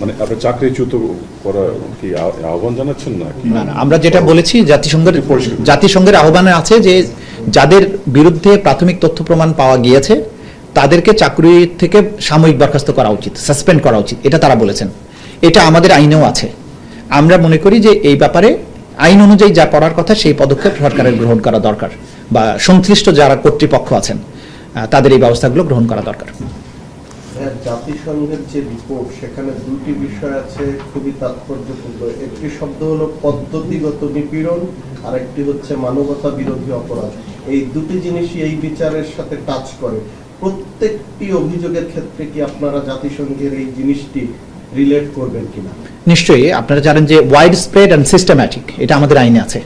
মানে আপনি চাকরিচ্যুত করা কি আহ্বান জানাচ্ছেন না? না না আমরা যেটা বলেছি জাতিসংঘের জাতিসংঘের আহ্বানে আছে যে যাদের বিরুদ্ধে প্রাথমিক তথ্য প্রমাণ পাওয়া গিয়েছে তাদেরকে চাকরি থেকে সাময়িক বরখাস্ত করা উচিত সাসপেন্ড করা উচিত এটা তারা বলেছেন। এটা আমাদের আইনেও আছে। আমরা মনে করি যে এই ব্যাপারে আইন অনুযায়ী যা করার কথা সেই পদক্ষেপ সরকারের গ্রহণ করা দরকার বা সংশ্লিষ্ট যারা কর্তৃপক্ষ আছেন তাদের এই ব্যবস্থাগুলো গ্রহণ করা দরকার। জাতিসংঘের যে রিপোর্ট সেখানে দুটি বিষয় আছে খুবই তাৎপর্যপূর্ণ। একটি শব্দ হলো পদ্ধতিগত নিপীড়ন আর একটি হচ্ছে মানবতা বিরোধী অপরাধ। এই দুটি জিনিসই এই বিচারের সাথে টাচ করে। প্রত্যেকটি অভিযোগের ক্ষেত্রে কি আপনারা জাতিসংঘের এই জিনিসটি রিলেট করবেন কিনা? নিশ্চয়ই। আপনারা জানেন যে ওয়াইড স্প্রেড অ্যান্ড সিস্টেম্যাটিক এটা আমাদের আইনে আছে।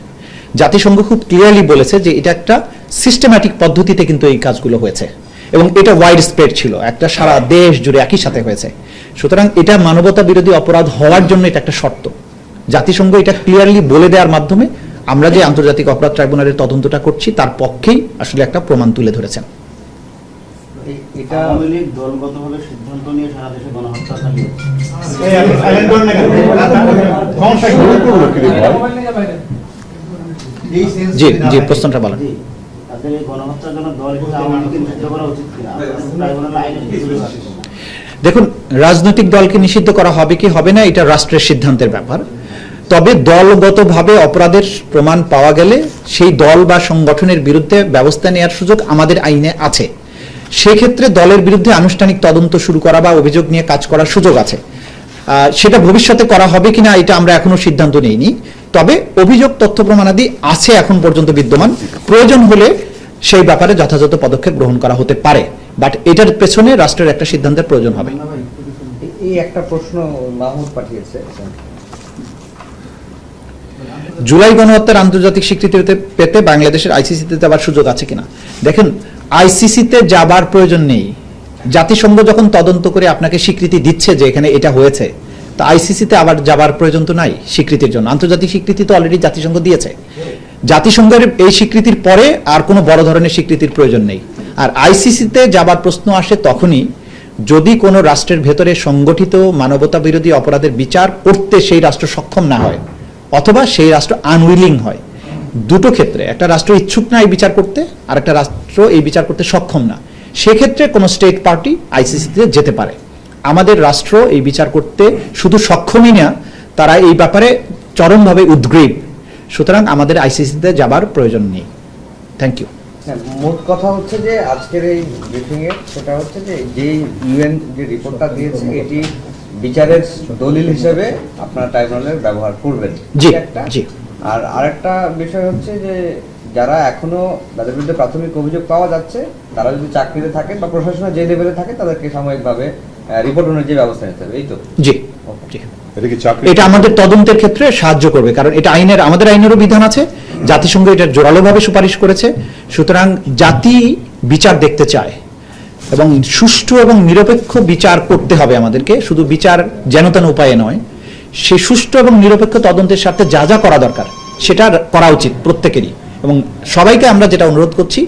জাতিসংঘ খুব ক্লিয়ারলি বলেছে যে এটা একটা সিস্টেম্যাটিক পদ্ধতিতে কিন্তু এই কাজগুলো হয়েছে। এবং এটা ওয়াইড স্প্রেড ছিল। একটা সারা দেশ জুড়ে একই সাথে হয়েছে। সুতরাং এটা মানবতা বিরোধী অপরাধ হওয়ার জন্য এটা একটা শর্ত। জাতিসংঘ এটা ক্লিয়ারলি বলে দেওয়ার মাধ্যমে আমরা যে আন্তর্জাতিক অপরাধ ট্রাইব্যুনালের তদন্তটা করছি তার পক্ষেই আসলে একটা প্রমাণ তুলে ধরেছেন? জি জি প্রশ্নটা বলেন। তাদের এই গণহত্যার জন্য আওয়ামী নিষিদ্ধ করা উচিত কিনা? দেখুন, রাজনৈতিক দলকে নিষিদ্ধ করা হবে কি হবে না, এটা রাষ্ট্রের সিদ্ধান্তের ব্যাপার। তবে দলগতভাবে অপরাধের প্রমাণ পাওয়া গেলে সেই দল বা সংগঠনের বিরুদ্ধে ব্যবস্থা নেওয়ার সুযোগ আমাদের আইনে আছে। সেক্ষেত্রে দলের বিরুদ্ধে আনুষ্ঠানিক তদন্ত শুরু করা বা অভিযোগ নিয়ে কাজ করার সুযোগ আছে। সেটা ভবিষ্যতে করা হবে কিনা, এটা আমরা এখনও সিদ্ধান্ত নেইনি। তবে অভিযোগ, তথ্য, প্রমাণাদি আছে এখন পর্যন্ত বিদ্যমান। প্রয়োজন হলে সেই ব্যাপারে যথাযথ পদক্ষেপ গ্রহণ করা হতে পারে। বাট এটার পেছনে রাষ্ট্রের একটা সিদ্ধান্তের প্রয়োজন হবে। এই একটা প্রশ্ন মাহমুদ পাঠিয়েছে। জুলাই গণহত্যার আন্তর্জাতিক স্বীকৃতি পেতে- পেতে বাংলাদেশের আইসিসিতে যাবার সুযোগ আছে কিনা? দেখেন আইসিসিতে যাবার প্রয়োজন নেই। জাতিসংঘ যখন তদন্ত করে আপনাকে স্বীকৃতি দিচ্ছে যে এখানে এটা হয়েছে তা আইসিসিতে আবার যাবার প্রয়োজন তো নাই স্বীকৃতির জন্য। আন্তর্জাতিক স্বীকৃতি তো অলরেডি জাতিসংঘ দিয়েছে। জাতিসংঘের এই স্বীকৃতির পরে আর কোনো বড় ধরনের স্বীকৃতির প্রয়োজন নেই। আর আইসিসিতে যাবার প্রশ্ন আসে তখনই যদি কোনো রাষ্ট্রের ভেতরে সংগঠিত মানবতা বিরোধী অপরাধের বিচার করতে সেই রাষ্ট্র সক্ষম না হয়, অথবা সেই রাষ্ট্র আনউইলিং হয়, দুটো ক্ষেত্রে। একটা রাষ্ট্র ইচ্ছুক না এই বিচার করতে, আর একটা রাষ্ট্র এই বিচার করতে সক্ষম না। সেক্ষেত্রে কোনো স্টেট পার্টি আইসিসিতে যেতে পারে। আমাদের রাষ্ট্র এই বিচার করতে শুধু সক্ষমই না, তারা এই ব্যাপারে চরমভাবে উদ্গ্রীব। সুতরাং আমাদের আইসিসিতে যাবার প্রয়োজন নেই। থ্যাংক ইউ মোট কথা হচ্ছে যে আজকের এই ব্রিফিং এর সেটা হচ্ছে যে যেই ইউএন যে রিপোর্টটা দিয়েছে এটি বিচারের দলিল হিসেবে আপনারা ট্রাইব্যুনালের ব্যবহার করবেন। একটা। জি। আর আরেকটা বিষয় হচ্ছে যে যারা এখনও তাদের বিরুদ্ধে প্রাথমিক অভিযোগ পাওয়া যাচ্ছে তারা যদি চাকরিতে থাকেন বা প্রশাসনের যে লেভেলে থাকে তাদেরকে সাময়িকভাবে রিপোর্ট অনুযায়ী ব্যবস্থা নিতে হবে এই তো? জি। জি এটা আমাদের তদন্তের ক্ষেত্রে সাহায্য করবে কারণ এটা আইনের আমাদের আইনেরও বিধান আছে। জাতিসংঘ এটা জোরালোভাবে সুপারিশ করেছে। সুতরাং জাতি বিচার দেখতে চায় এবং সুষ্ঠু এবং নিরপেক্ষ বিচার করতে হবে আমাদেরকে। শুধু বিচার যেন তেন উপায়ে নয় সে সুষ্ঠু এবং নিরপেক্ষ তদন্তের সাথে যা যা করা দরকার সেটা করা উচিত প্রত্যেকেরই। এবং সবাইকে আমরা যেটা অনুরোধ করছি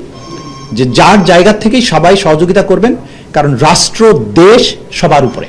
যে যার জায়গা থেকেই সবাই সহযোগিতা করবেন কারণ রাষ্ট্র দেশ সবার উপরে।